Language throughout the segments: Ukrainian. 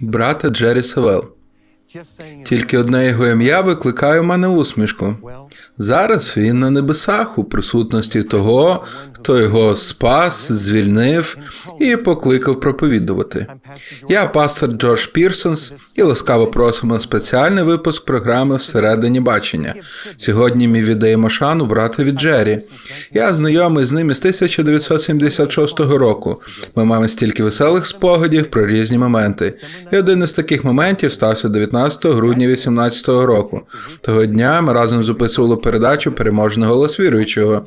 брата Джері Севел. Тільки одне його ім'я викликає у мене усмішку. Зараз він на небесах у присутності того, хто його спас, звільнив і покликав проповідувати. Я пастор Джордж Пірсонс і ласкаво просимо спеціальний випуск програми Всередині бачення. Сьогодні ми віддаємо шану братові Джері. Я знайомий з ним із 1976 року. Ми маємо стільки веселих спогадів про різні моменти. І один із таких моментів стався 19 грудня 2018 року. Того дня ми разом записували передачу Переможний голос віруючого.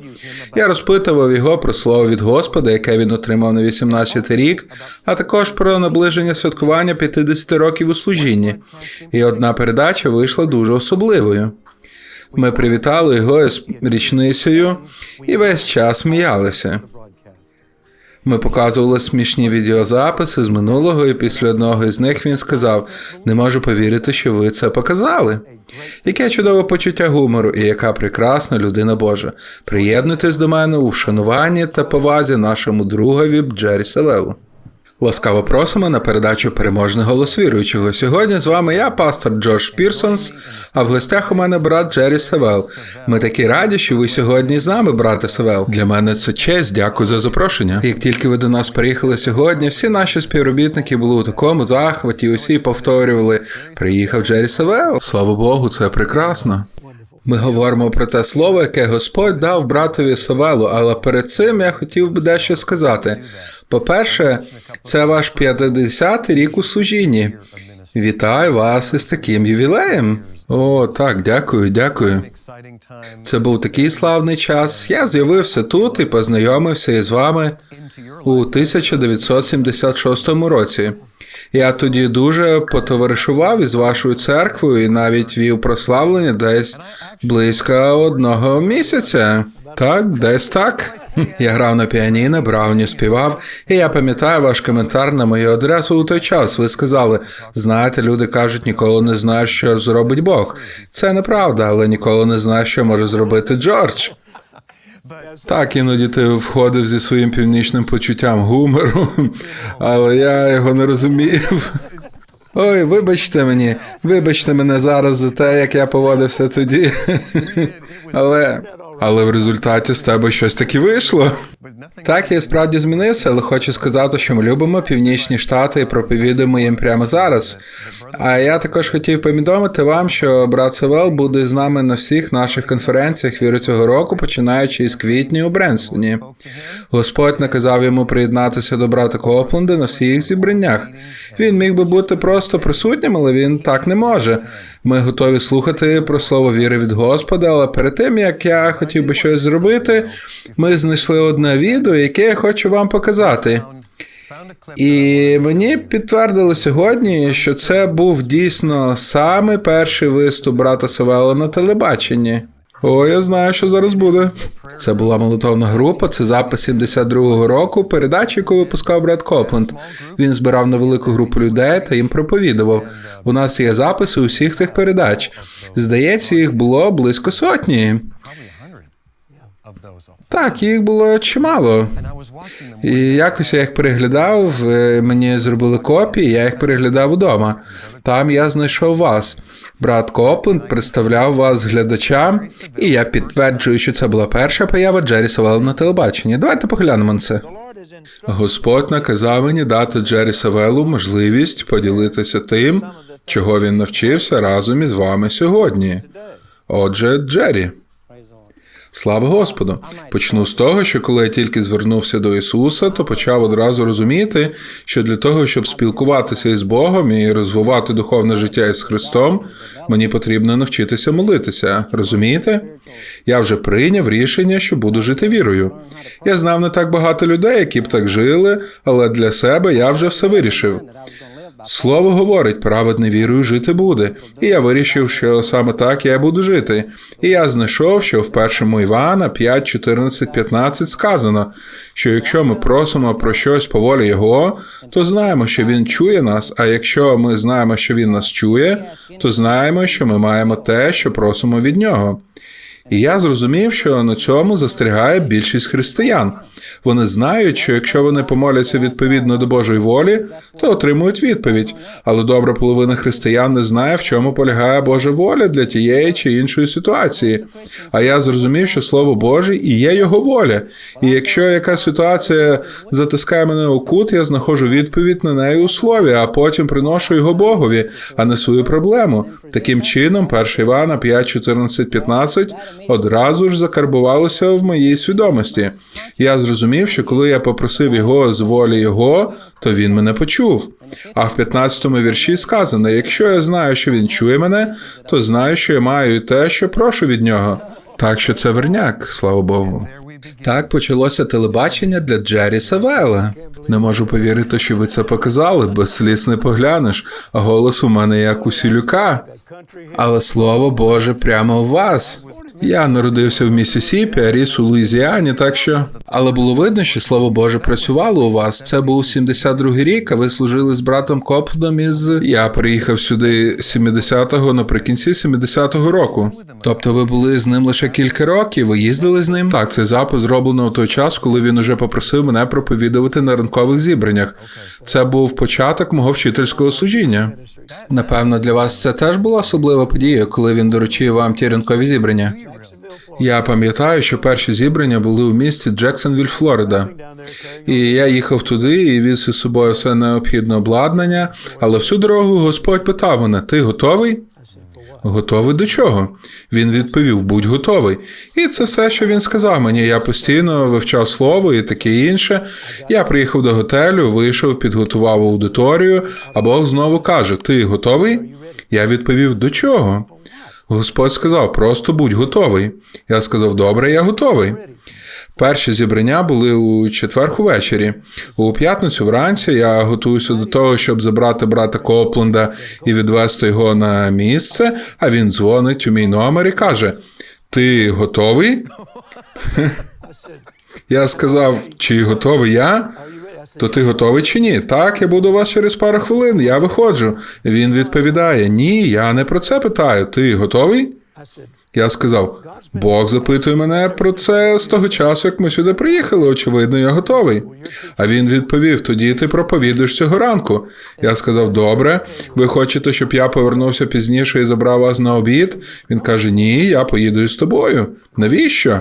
Я розпитував його про слово від Господа, яке він отримав на 18 рік, а також про наближення святкування 50 років у служінні. І одна передача вийшла дуже особливою. Ми привітали його з річницею і весь час сміялися. Ми показували смішні відеозаписи з минулого, і після одного із них він сказав: не можу повірити, що ви це показали. Яке чудове почуття гумору і яка прекрасна людина Божа. Приєднуйтесь до мене у вшануванні та повазі нашому другові Джері Севелу. Ласкаво просимо на передачу Переможний голос віруючого. Сьогодні з вами я, пастор Джордж Пірсонс, а в гостях у мене брат Джері Севел. Ми такі раді, що ви сьогодні з нами, брате Севел. Для мене це честь, дякую за запрошення. Як тільки ви до нас приїхали сьогодні, всі наші співробітники були у такому захваті, усі повторювали: приїхав Джері Севел. Слава Богу, це прекрасно. Ми говоримо про те слово, яке Господь дав братові Савелу, але перед цим я хотів би дещо сказати. По-перше, це ваш 50-й рік у служінні. Вітаю вас із таким ювілеєм. О, так, дякую, дякую. Це був такий славний час. Я з'явився тут і познайомився із вами у 1976 році. Я тоді дуже потоваришував із вашою церквою і навіть вів прославлення десь близько одного місяця. Так, десь так. Я грав на піаніно, Брауні співав, і я пам'ятаю ваш коментар на мою адресу у той час. Ви сказали: знаєте, люди кажуть, ніколи не знають, що зробить Бог. Це неправда, але ніколи не знає, що може зробити Джордж. Так, іноді ти входив зі своїм північним почуттям гумору, але я його не розумів. Ой, вибачте мені, вибачте мене зараз за те, як я поводився тоді. Але але в результаті з тебе щось таке вийшло. Так, я справді змінився, але хочу сказати, що ми любимо північні штати і проповідуємо їм прямо зараз. А я також хотів повідомити вам, що брат Севел буде з нами на всіх наших конференціях віри цього року, починаючи із квітня у Бренсоні. Господь наказав йому приєднатися до брата Копленда на всіх зібраннях. Він міг би бути просто присутнім, але він так не може. Ми готові слухати про слово віри від Господа, але перед тим як я хотів би щось зробити, ми знайшли одне відео, яке я хочу вам показати. І мені підтвердили сьогодні, що це був дійсно саме перший виступ брата Савела на телебаченні. О, я знаю, що зараз буде. Це була молитовна група, це запис 72-го року, передачі, яку випускав брат Копленд. Він збирав на велику групу людей та їм проповідував. У нас є записи усіх тих передач. Здається, їх було близько сотні. Так, їх було чимало. І якось я їх переглядав, е, мені зробили копії, я їх переглядав удома. Там я знайшов вас. Брат Копленд представляв вас глядачам, і я підтверджую, що це була перша поява Джері Савела на телебаченні. Давайте поглянемо на це. Господь наказав мені дати Джері Савелу можливість поділитися тим, чого він навчився разом із вами сьогодні. Отже, Джері. Слава Господу! Почну з того, що коли я тільки звернувся до Ісуса, то почав одразу розуміти, що для того, щоб спілкуватися із Богом і розвивати духовне життя із Христом, мені потрібно навчитися молитися. Розумієте? Я вже прийняв рішення, що буду жити вірою. Я знав не так багато людей, які б так жили, але для себе я вже все вирішив. Слово говорить, праведний вірою жити буде. І я вирішив, що саме так я буду жити. І я знайшов, що в першому Івана 5, 14, 15 сказано, що якщо ми просимо про щось по волі Його, то знаємо, що Він чує нас. А якщо ми знаємо, що Він нас чує, то знаємо, що ми маємо те, що просимо від нього. І я зрозумів, що на цьому застрягає більшість християн. Вони знають, що якщо вони помоляться відповідно до Божої волі, то отримують відповідь. Але добра половина християн не знає, в чому полягає Божа воля для тієї чи іншої ситуації. А я зрозумів, що Слово Боже і є його воля. І якщо якась ситуація затискає мене у кут, я знаходжу відповідь на неї у слові, а потім приношу його Богові, а не свою проблему. Таким чином, 1 Івана 5, 14, 15 одразу ж закарбувалося в моїй свідомості. Я зрозумів, що коли я попросив його з волі його, то він мене почув. А в 15-му вірші сказано: якщо я знаю, що він чує мене, то знаю, що я маю те, що прошу від нього. Так що це верняк, слава Богу. Так почалося телебачення для Джері Савела. Не можу повірити, що ви це показали, без сліз не поглянеш, а голос у мене як у Сілюка. Але слово Боже прямо у вас. Я народився в Місісіпі, а ріс у Луїзіані, так що. Але було видно, що слово Боже працювало у вас. Це був 72-й рік, а ви служили з братом Коплдом із. Я приїхав сюди 70-го наприкінці 70-го року. Тобто ви були з ним лише кілька років, ви їздили з ним? Так, цей запис зроблено в той час, коли він уже попросив мене проповідувати на ранкових зібраннях. Це був початок мого вчительського служіння. Напевно, для вас це теж була особлива подія, коли він доручив вам ті ранкові зібрання. Я пам'ятаю, що перші зібрання були у місті Джексонвіль, Флорида. І я їхав туди і віз із собою все необхідне обладнання, але всю дорогу Господь питав мене: ти готовий? Готовий до чого? Він відповів: будь готовий. І це все, що він сказав мені. Я постійно вивчав слово і таке інше. Я приїхав до готелю, вийшов, підготував аудиторію, а Бог знову каже: Ти готовий? Я відповів: до чого? Господь сказав: просто будь готовий. Я сказав: Добре, я готовий. Перші зібрання були у четвер увечері. У п'ятницю вранці я готуюся до того, щоб забрати брата Копленда і відвести його на місце, а він дзвонить у мій номер і каже: Ти готовий? Я сказав, чи готовий я? То ти готовий чи ні? Так, я буду у вас через пару хвилин, я виходжу. Він відповідає: Ні, я не про це питаю. Ти готовий? Я сказав: Бог запитує мене про це з того часу, як ми сюди приїхали. Очевидно, я готовий. А він відповів: тоді ти проповідуєш цього ранку. Я сказав: Добре, ви хочете, щоб я повернувся пізніше і забрав вас на обід? Він каже: Ні, я поїду з тобою. Навіщо?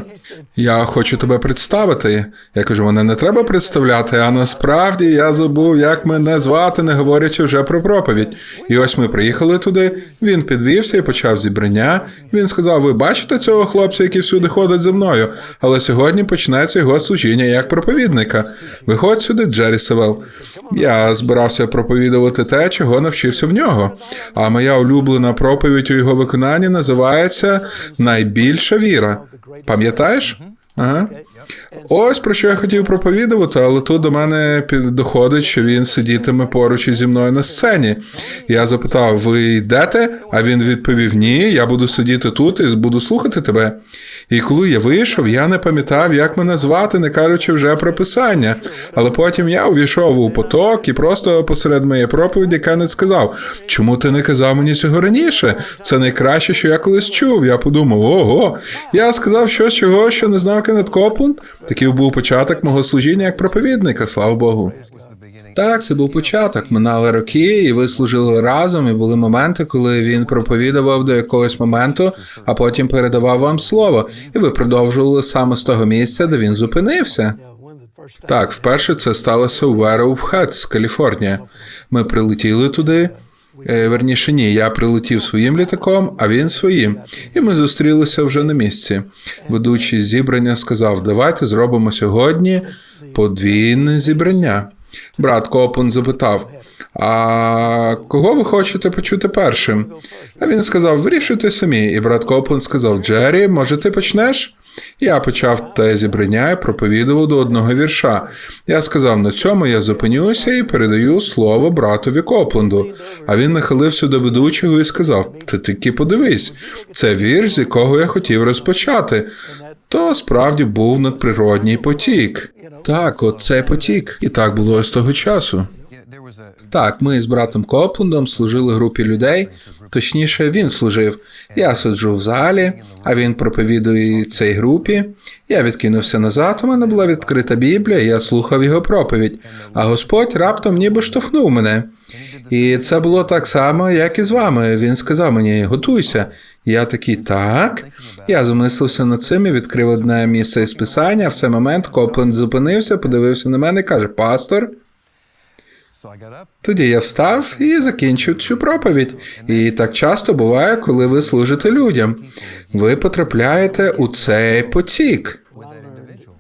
Я хочу тебе представити. Я кажу, мене не треба представляти, а насправді я забув, як мене звати, не говорячи вже про проповідь. І ось ми приїхали туди. Він підвівся і почав зібрання. Він сказав: Ви бачите цього хлопця, який всюди ходить зі мною, але сьогодні почнеться його служіння як проповідника. Виходь сюди, Джері Севел. Я збирався проповідувати те, чого навчився в нього. А моя улюблена проповідь у його виконанні називається Найбільша віра. Пам'ятаєш? Ага. Ось про що я хотів проповідувати, але тут до мене доходить, що він сидітиме поруч зі мною на сцені. Я запитав: ви йдете? А він відповів: Ні, я буду сидіти тут і буду слухати тебе. І коли я вийшов, я не пам'ятав, як мене звати, не кажучи вже про писання. Але потім я увійшов у поток і просто посеред моєї проповіді Кеннет сказав: Чому ти не казав мені цього раніше? Це найкраще, що я колись чув. Я подумав: ого. Я сказав щось чого, що не знав Кеннет Копленд. Такий був початок мого служіння як проповідника, слава Богу. Так, це був початок. Минали роки, і ви служили разом, і були моменти, коли він проповідував до якогось моменту, а потім передавав вам слово, і ви продовжували саме з того місця, де він зупинився. Так, вперше це сталося у Вероупхетс, Каліфорнія. Ми прилетіли туди. Е, Верніше ні, я прилетів своїм літаком, а він своїм. І ми зустрілися вже на місці. Ведучий зібрання сказав: давайте зробимо сьогодні подвійне зібрання. Брат Коплен запитав: А кого ви хочете почути першим? А він сказав: Вирішуйте самі. І брат Коплен сказав: Джері, може, ти почнеш? Я почав те зібрання і проповідував до одного вірша. Я сказав: на цьому я зупинюся і передаю слово братові Копленду. А він нахилився до ведучого і сказав: Ти таки подивись, це вірш, з якого я хотів розпочати. То справді був надприродній потік. Так, от цей потік. І так було з того часу. Так, ми з братом Коплендом служили групі людей. Точніше, він служив. Я сиджу в залі, а він проповідує цій групі. Я відкинувся назад. У мене була відкрита Біблія, я слухав його проповідь. А Господь раптом ніби штовхнув мене. І це було так само, як і з вами. Він сказав мені: готуйся. Я такий так. Я замислився над цим і відкрив одне місце із писання. В цей момент Копленд зупинився, подивився на мене і каже: Пастор. Тоді я встав і закінчив цю проповідь. І так часто буває, коли ви служите людям. Ви потрапляєте у цей потік.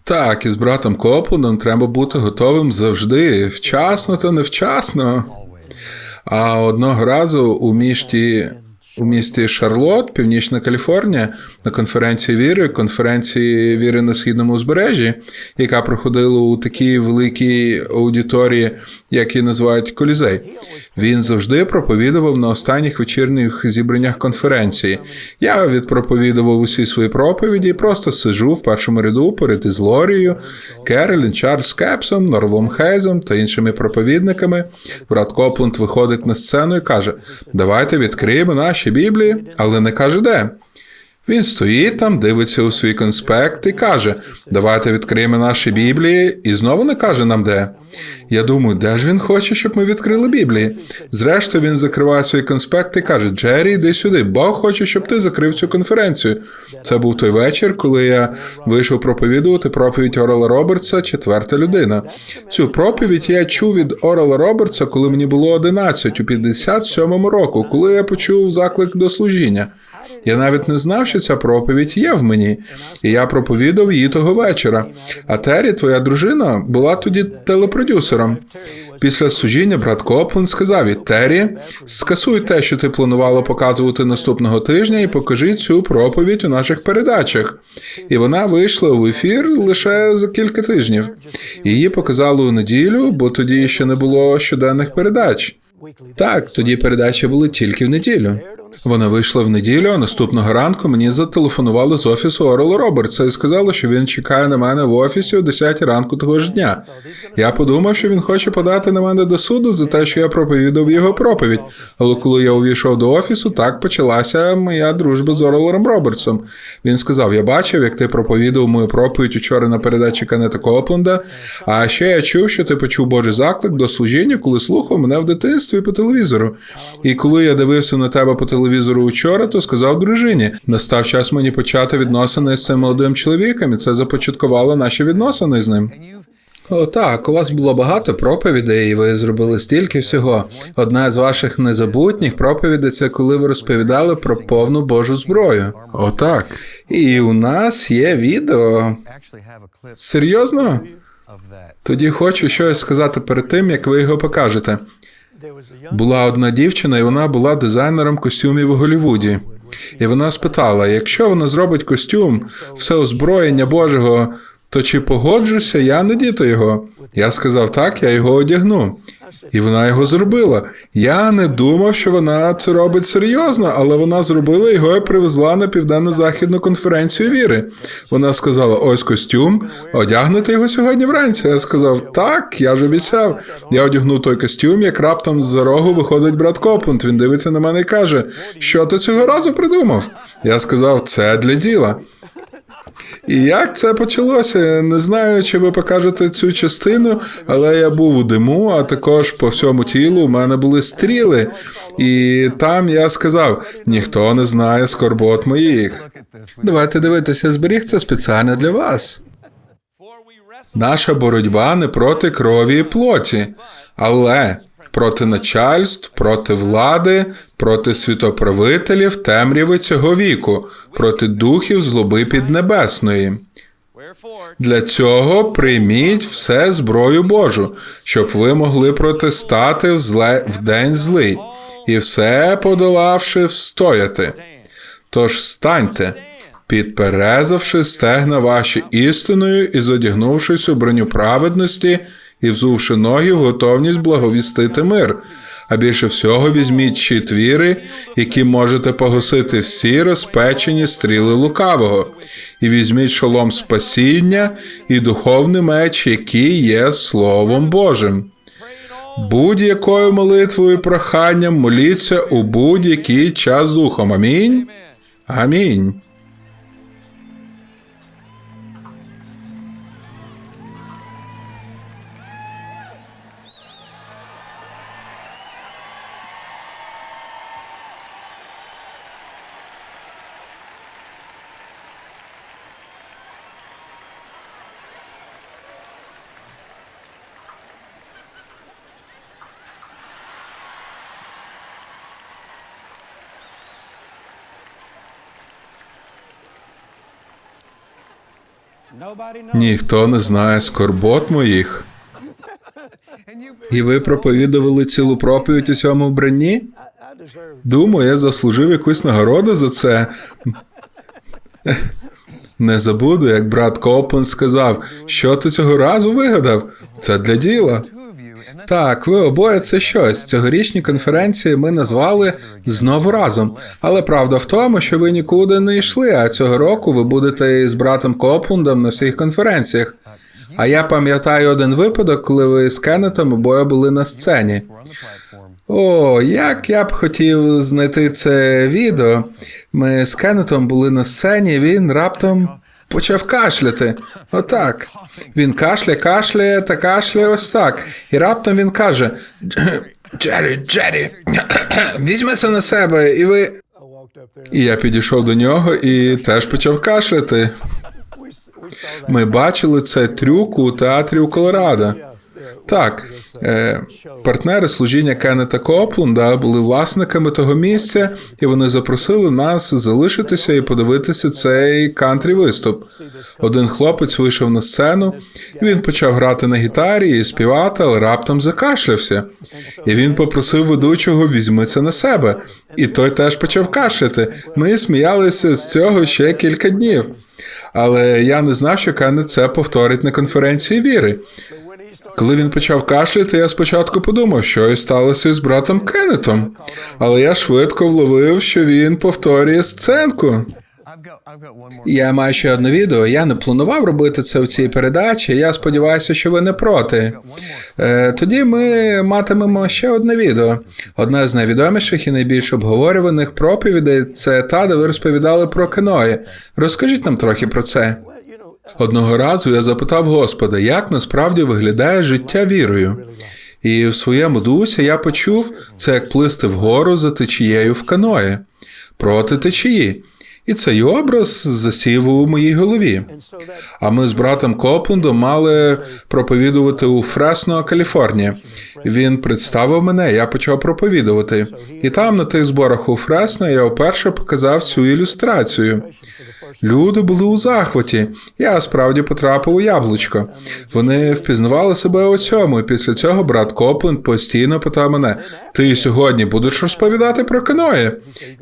Так, і з братом Коплендом треба бути готовим завжди, вчасно та невчасно. А одного разу у місті у місті Шарлот, Північна Каліфорнія, на конференції віри, конференції віри на східному узбережжі, яка проходила у такій великій аудиторії, як її називають Колізей. Він завжди проповідував на останніх вечірніх зібраннях конференції. Я відпроповідував усі свої проповіді і просто сижу в першому ряду перед із Лорією, Керолін, Чарльз Кепсом, Норлом Хейзом та іншими проповідниками. Брат Копленд виходить на сцену і каже: Давайте відкриємо наші Біблії, але не каже де. Він стоїть там, дивиться у свій конспект і каже: Давайте відкриємо наші Біблії, і знову не каже нам де. Я думаю, де ж він хоче, щоб ми відкрили Біблії? Зрештою, він закриває свій конспект і каже: Джері, йди сюди, Бог хоче, щоб ти закрив цю конференцію. Це був той вечір, коли я вийшов проповідувати проповідь Орела Робертса, четверта людина. Цю проповідь я чув від Орела Робертса, коли мені було 11, у 57-му року, коли я почув заклик до служіння. Я навіть не знав, що ця проповідь є в мені, і я проповідав її того вечора. А Террі, твоя дружина, була тоді телепродюсером. Після служіння брат Коплен сказав їй, Террі, скасуй те, що ти планувала показувати наступного тижня, і покажи цю проповідь у наших передачах. І вона вийшла в ефір лише за кілька тижнів. Її показали у неділю, бо тоді ще не було щоденних передач. Так, тоді передачі були тільки в неділю. Вона вийшла в неділю, а наступного ранку мені зателефонували з офісу Орела Робертса і сказали, що він чекає на мене в офісі о 10 ранку того ж дня. Я подумав, що він хоче подати на мене до суду за те, що я проповідав його проповідь. Але коли я увійшов до офісу, так почалася моя дружба з Орелом Робертсом. Він сказав: Я бачив, як ти проповідав мою проповідь учора на передачі Канета Копленда. А ще я чув, що ти почув Божий заклик до служіння, коли слухав мене в дитинстві по телевізору. І коли я дивився на тебе по телевізору, телевізору учора, то сказав дружині: настав час мені почати відносини з цим молодим чоловіком, і це започаткувало наші відносини з ним. О, так, у вас було багато проповідей, і ви зробили стільки всього. Одна з ваших незабутніх проповідей це коли ви розповідали про повну Божу зброю. О, так. І у нас є відео. Серйозно? Тоді хочу щось сказати перед тим, як ви його покажете. Була одна дівчина, і вона була дизайнером костюмів у Голлівуді. І вона спитала: якщо вона зробить костюм, все озброєння Божого, то чи погоджуся я надіти його? Я сказав, так, я його одягну. І вона його зробила. Я не думав, що вона це робить серйозно, але вона зробила його і привезла на південно-західну конференцію віри. Вона сказала: ось костюм, одягнете його сьогодні вранці. Я сказав, так, я ж обіцяв. Я одягнув той костюм, як раптом з-за рогу виходить брат Копленд. Він дивиться на мене і каже: Що ти цього разу придумав? Я сказав, це для діла. І як це почалося? Не знаю, чи ви покажете цю частину, але я був у диму, а також по всьому тілу у мене були стріли. І там я сказав: ніхто не знає скорбот моїх. Давайте дивитися, зберіг це спеціально для вас. Наша боротьба не проти крові і плоті, але проти начальств, проти влади, проти світоправителів темряви цього віку, проти духів злоби піднебесної. Для цього прийміть все зброю Божу, щоб ви могли протистати в, зле, в день злий, і все подолавши, встояти. Тож станьте, підперезавши стегна ваші істиною і зодягнувшись у броню праведності і взувши ноги в готовність благовістити мир. А більше всього візьміть щит віри, яким можете погасити всі розпечені стріли лукавого, і візьміть шолом спасіння і духовний меч, який є Словом Божим. Будь-якою молитвою і проханням моліться у будь-який час духом. Амінь. Амінь. Ніхто не знає скорбот моїх. І ви проповідували цілу проповідь у цьому вбранні? Думаю, я заслужив якусь нагороду за це. Не забуду, як брат Коплен сказав, що ти цього разу вигадав. Це для діла. Так, ви обоє це щось. Цьогорічні конференції ми назвали знову разом. Але правда в тому, що ви нікуди не йшли, а цього року ви будете із братом Коплендом на всіх конференціях. А я пам'ятаю один випадок, коли ви з Кеннетом обоє були на сцені. О, як я б хотів знайти це відео. Ми з Кеннетом були на сцені, він раптом почав кашляти. Отак. Він кашляє, кашляє та кашляє ось так. І раптом він каже: Джері, Джері, візьми це на себе, і ви. І я підійшов до нього і теж почав кашляти. Ми бачили цей трюк у театрі у Колорадо. Так, е, партнери служіння Кеннета Копленда були власниками того місця, і вони запросили нас залишитися і подивитися цей кантрі виступ. Один хлопець вийшов на сцену, і він почав грати на гітарі і співати, але раптом закашлявся. І він попросив ведучого візьми це на себе. І той теж почав кашляти. Ми сміялися з цього ще кілька днів. Але я не знав, що Кеннет це повторить на конференції віри. Коли він почав кашляти, я спочатку подумав, що і сталося із братом Кеннетом. Але я швидко вловив, що він повторює сценку. Я маю ще одне відео. Я не планував робити це в цій передачі. Я сподіваюся, що ви не проти. Е, Тоді ми матимемо ще одне відео. Одна з найвідоміших і найбільш обговорюваних проповідей це та, де ви розповідали про каної. Розкажіть нам трохи про це. Одного разу я запитав Господа, як насправді виглядає життя вірою. І в своєму дусі я почув це як плисти вгору за течією в каної проти течії. І цей образ засів у моїй голові. А ми з братом Коплендом мали проповідувати у Фресно, Каліфорнія. Він представив мене, я почав проповідувати. І там, на тих зборах у Фресно, я вперше показав цю ілюстрацію. Люди були у захваті. Я справді потрапив у яблучко. Вони впізнавали себе у цьому, і після цього брат Копленд постійно питав мене: Ти сьогодні будеш розповідати про каное?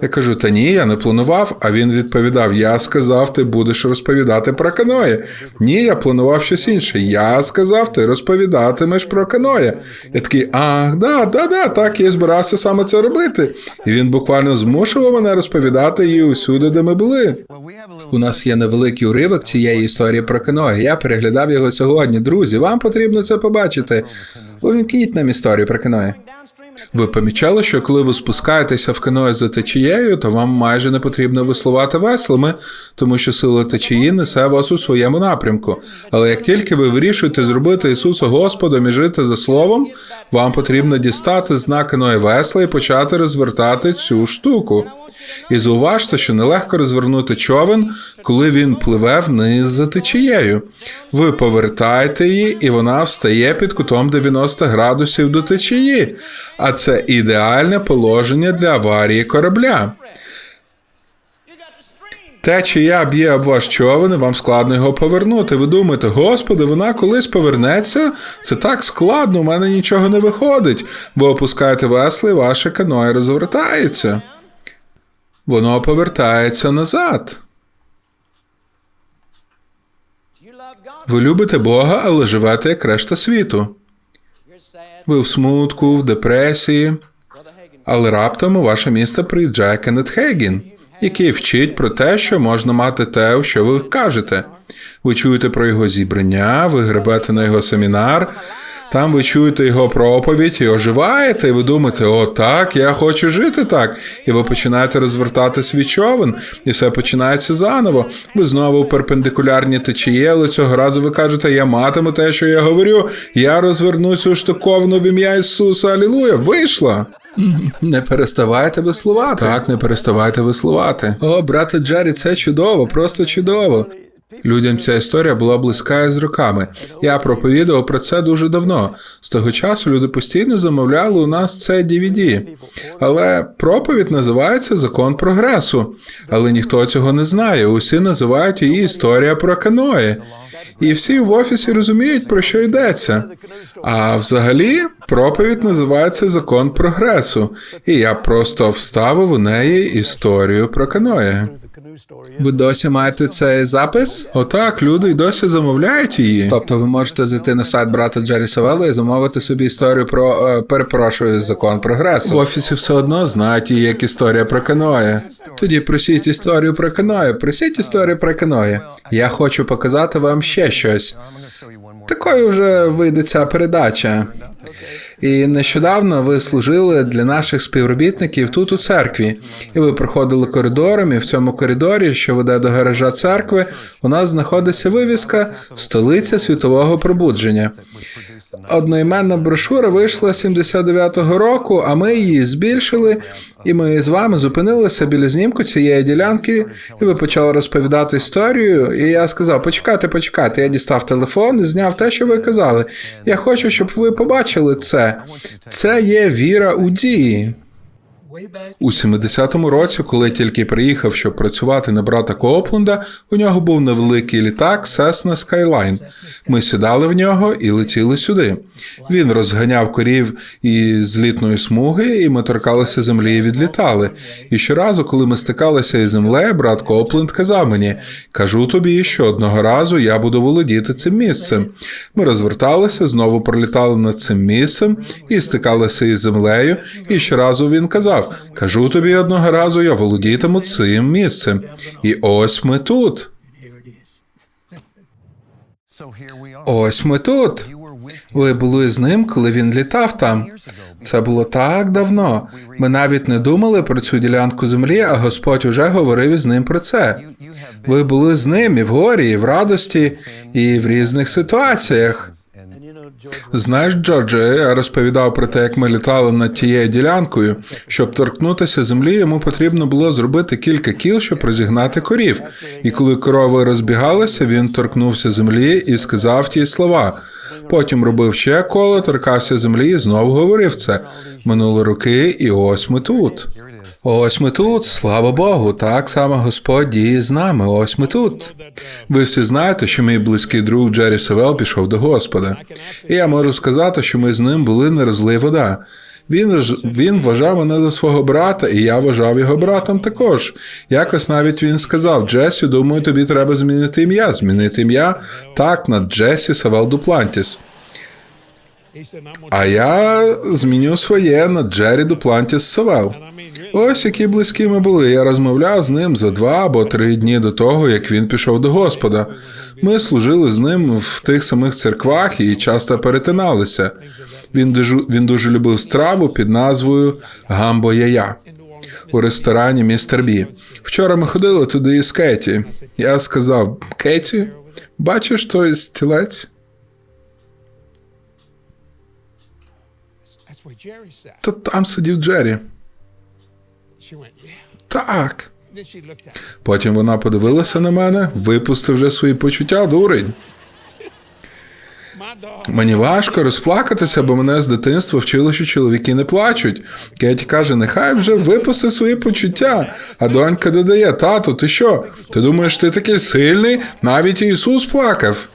Я кажу: Та ні, я не планував. А він відповідав: Я сказав, ти будеш розповідати про каное. Ні, я планував щось інше. Я сказав, ти розповідатимеш про каное. Я такий, ах, да, да, да, так, я збирався саме це робити. І він буквально змушував мене розповідати її усюди, де ми були. У нас є невеликий уривок цієї історії про каное. Я переглядав його сьогодні. Друзі, вам потрібно це побачити. Увімкніть нам історію про каное. Ви помічали, що коли ви спускаєтеся в каное за течією, то вам майже не потрібно веслувати веслами, тому що сила течії несе вас у своєму напрямку. Але як тільки ви вирішуєте зробити Ісуса Господом і жити за Словом, вам потрібно дістати знак каное весла і почати розвертати цю штуку. І зауважте, що нелегко розвернути човен, коли він пливе вниз за течією. Ви повертаєте її, і вона встає під кутом 90 градусів до течії, а це ідеальне положення для аварії корабля. Течія б'є об ваш човен, вам складно його повернути. Ви думаєте, господи, вона колись повернеться? Це так складно, у мене нічого не виходить. Ви опускаєте весло, і ваше каное розвертається воно повертається назад. Ви любите Бога, але живете як решта світу. Ви в смутку, в депресії, але раптом у ваше місто приїжджає Кеннет Хейгін, який вчить про те, що можна мати те, що ви кажете. Ви чуєте про його зібрання, ви гребете на його семінар, Там ви чуєте його проповідь і оживаєте, і ви думаєте, о, так, я хочу жити так. І ви починаєте розвертати свій човен, і все починається заново. Ви знову перпендикулярні течії, але цього разу ви кажете, я матиму те, що я говорю, я розверну цю штуковину в ім'я Ісуса. Алілуя, вийшло. Не переставайте веслувати. Так, не переставайте веслувати. О, брате Джері, це чудово, просто чудово. Людям ця історія була близька з роками. Я проповідував про це дуже давно. З того часу люди постійно замовляли у нас це DVD. Але проповідь називається Закон прогресу. Але ніхто цього не знає. Усі називають її історія про каної. І всі в офісі розуміють, про що йдеться. А взагалі, проповідь називається Закон прогресу, і я просто вставив у неї історію про каної. Ви досі маєте цей запис? Отак, люди й досі замовляють її. Тобто ви можете зайти на сайт брата Джері Савела і замовити собі історію про е, перепрошую закон прогресу. В офісі все одно знають її як історія про каное. Тоді просіть історію про каное, просіть історію про каное. Я хочу показати вам ще щось. Такою вже вийде ця передача. І нещодавно ви служили для наших співробітників тут у церкві, і ви проходили коридором, і в цьому коридорі, що веде до гаража церкви, у нас знаходиться вивіска Столиця світового пробудження. Одноіменна брошура вийшла 79-го року, а ми її збільшили, і ми з вами зупинилися біля знімку цієї ділянки, і ви почали розповідати історію. І я сказав: почекайте, почекайте. Я дістав телефон і зняв те, що ви казали. Я хочу, щоб ви побачили це. Це є віра у дії. У 70-му році, коли тільки приїхав, щоб працювати на брата Копленда, у нього був невеликий літак Cessna Skyline. Ми сідали в нього і летіли сюди. Він розганяв корів із злітної смуги, і ми торкалися землі і відлітали. І щоразу, коли ми стикалися із землею, брат Копленд казав мені: кажу тобі, що одного разу я буду володіти цим місцем. Ми розверталися, знову пролітали над цим місцем і стикалися із землею. І щоразу він казав: Кажу тобі одного разу, я володітиму цим місцем. І ось ми тут. Ось ми тут. Ви були з ним, коли він літав там. Це було так давно. Ми навіть не думали про цю ділянку землі, а Господь уже говорив із ним про це. Ви були з ним і в горі, і в радості, і в різних ситуаціях. Знаєш, Джордже, я розповідав про те, як ми літали над тією ділянкою. Щоб торкнутися землі, йому потрібно було зробити кілька кіл, щоб розігнати корів. І коли корови розбігалися, він торкнувся землі і сказав ті слова. Потім робив ще коло, торкався землі і знову говорив це. Минули роки, і ось ми тут. Ось ми тут, слава Богу, так само Господь діє з нами. Ось ми тут. Ви всі знаєте, що мій близький друг Джері Севел пішов до Господа. І я можу сказати, що ми з ним були не розлий вода. Він він вважав мене за свого брата, і я вважав його братом також. Якось навіть він сказав: Джесі, думаю, тобі треба змінити ім'я. Змінити ім'я так на Джесі Савел Дуплантіс. А я зміню своє на Джері Дуплантіс Савел. Ось які близькі ми були. Я розмовляв з ним за два або три дні до того, як він пішов до Господа. Ми служили з ним в тих самих церквах і часто перетиналися. Він дуже, він дуже любив страву під назвою Гамбо Яя у ресторані Містер Бі. Вчора ми ходили туди із Кеті. Я сказав: Кеті, бачиш той стілець? Та там сидів Джері. Так. Потім вона подивилася на мене, випустив вже свої почуття, дурень. Мені важко розплакатися, бо мене з дитинства вчили, що чоловіки не плачуть. Кеті каже, нехай вже випусти свої почуття. А донька додає: тату, ти що? Ти думаєш, ти такий сильний? Навіть Ісус плакав.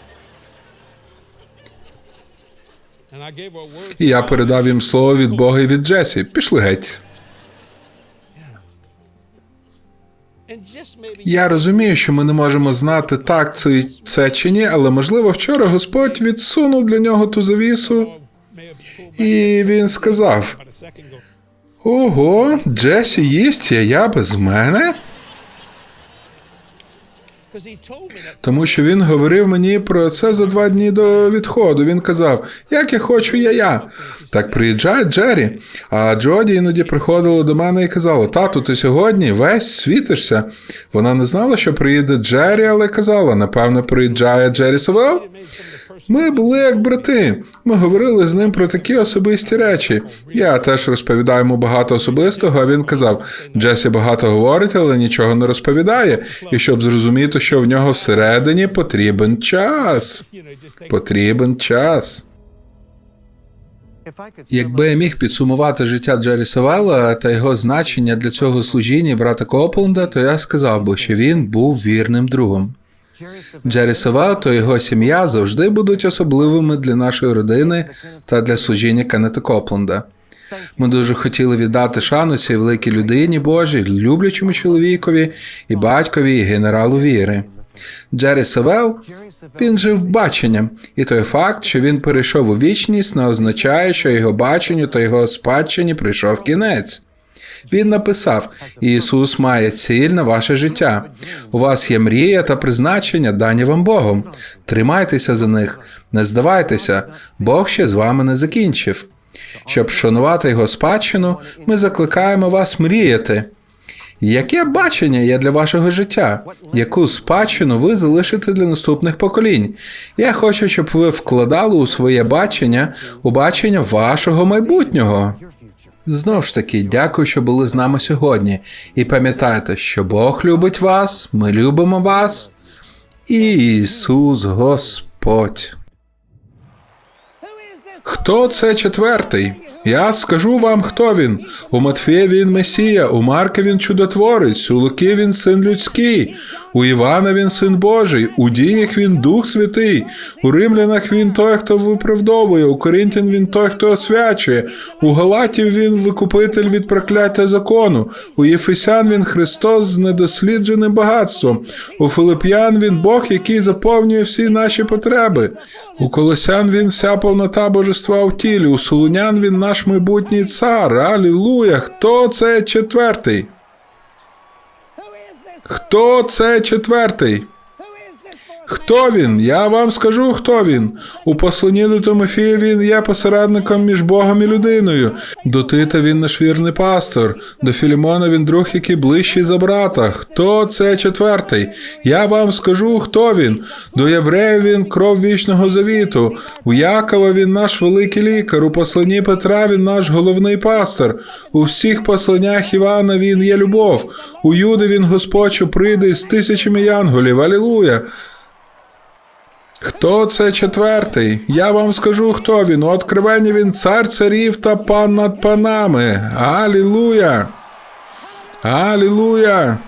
І я передав їм слово від Бога і від Джесі. Пішли геть. Я розумію, що ми не можемо знати, так це, це чи ні, але можливо вчора Господь відсунув для нього ту завісу, і він сказав: Ого, Джесі їсть, а я без мене. Тому що він говорив мені про це за два дні до відходу. Він казав, як я хочу, я я. Так приїжджає Джері. А Джоді іноді приходила до мене і казала: Тату, ти сьогодні весь світишся. Вона не знала, що приїде Джері, але казала, напевно, приїжджає Джері Савел. Ми були як брати. Ми говорили з ним про такі особисті речі. Я теж розповідаю йому багато особистого, а він казав: Джесі багато говорить, але нічого не розповідає. І щоб зрозуміти, що в нього всередині потрібен час. Потрібен час. Якби я міг підсумувати життя Джері Савелла та його значення для цього служіння брата Копленда, то я сказав би, що він був вірним другом. Джері Савел та його сім'я завжди будуть особливими для нашої родини та для служіння Кеннета Копленда. Ми дуже хотіли віддати шану цій великій людині Божій, люблячому чоловікові і батькові, і генералу віри. Джері Савел він жив баченням, і той факт, що він перейшов у вічність, не означає, що його баченню та його спадщині прийшов кінець. Він написав: Ісус має ціль на ваше життя. У вас є мрія та призначення, дані вам Богом. Тримайтеся за них, не здавайтеся, Бог ще з вами не закінчив. Щоб шанувати його спадщину, ми закликаємо вас мріяти. Яке бачення є для вашого життя? Яку спадщину ви залишите для наступних поколінь? Я хочу, щоб ви вкладали у своє бачення у бачення вашого майбутнього. Знов ж таки, дякую, що були з нами сьогодні. І пам'ятайте, що Бог любить вас, ми любимо вас. І Ісус Господь. Хто це четвертий? Я скажу вам, хто він. У Матфея він Месія, у Марка він чудотворець, у Луки він син людський, у Івана він син Божий, у діях він Дух Святий, у Римлянах він той, хто виправдовує, у Коринтян він той, хто освячує, у Галатів він викупитель від прокляття закону, у Єфесян він Христос з недослідженим багатством, у Филип'ян він Бог, який заповнює всі наші потреби. У Колосян він вся повнота божества в тілі, у Солунян він наш майбутній цар. Алілуя! Хто це четвертий? Хто це четвертий? Хто він? Я вам скажу, хто він. У посланні до Тимофія він є посередником між Богом і людиною. До Тита він наш вірний пастор. До Філімона він друг, який ближчий за брата. Хто це четвертий? Я вам скажу, хто він. До євреїв він кров вічного завіту. У Якова він наш великий лікар. У посланні Петра він наш головний пастор. У всіх посланнях Івана він є любов. У Юди він Господь, що прийде з тисячами янголів. Алілуя! Хто це четвертий? Я вам скажу, хто він. У откровенні він цар царів та пан над панами. Алілуя! Алілуя!